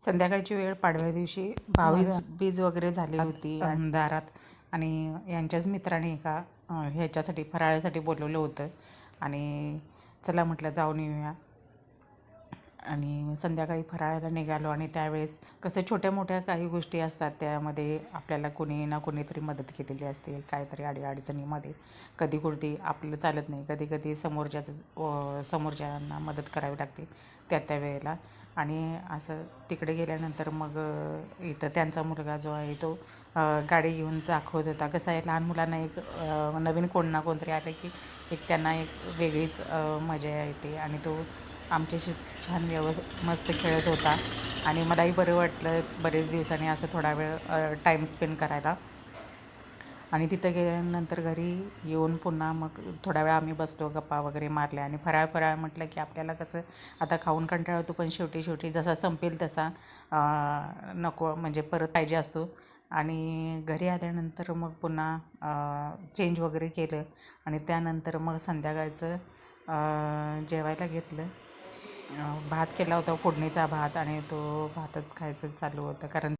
संध्याकाळची वेळ पाडव्या दिवशी भावीज बीज वगैरे झाली होती अंधारात. आणि यांच्याच मित्राने एका ह्याच्यासाठी फराळासाठी बोलवलं होतं. आणि चला म्हटलं जाऊन येऊया. आणि संध्याकाळी फराळाला निघालो आणि त्यावेळेस कसं छोट्या मोठ्या काही गोष्टी असतात त्यामध्ये आपल्याला कोणी ना कोणीतरी मदत केलेली असते काहीतरी अडी अडचणीमध्ये. कधी कुठे आपल्याला चालत नाही कधी कधी समोरच्याचं समोरच्यांना मदत करावी लागते त्या त्या वेळेला. आणि असं तिकडे गेल्यानंतर मग इथं त्यांचा मुलगा जो आहे तो गाडी घेऊन दाखवत होता. कसं आहे लहान मुलांना एक नवीन कोण ना कोणतरी आलं की एक त्यांना एक वेगळीच मजा येते आणि तो आमच्याशी छान व्यवस् मस्त खेळत होता. आणि मलाही बरं वाटलं बरेच दिवसांनी असं थोडा वेळ टाईम स्पेंड करायला. आणि तिथं गेल्यानंतर घरी येऊन पुन्हा मग थोडा वेळ आम्ही बसलो गप्पा वगैरे मारल्या आणि फराळ फराळ म्हटलं की आपल्याला कसं आता खाऊन कंटाळा होतो पण शेवटी शेवटी जसा संपेल तसा नको म्हणजे परत पाहिजे असतो. आणि घरी आल्यानंतर मग पुन्हा चेंज वगैरे केलं आणि त्यानंतर मग संध्याकाळचं जेवायला घेतलं. भात केला होता फोडणीचा भात आणि तो भातच खायचं चालू होतं कारण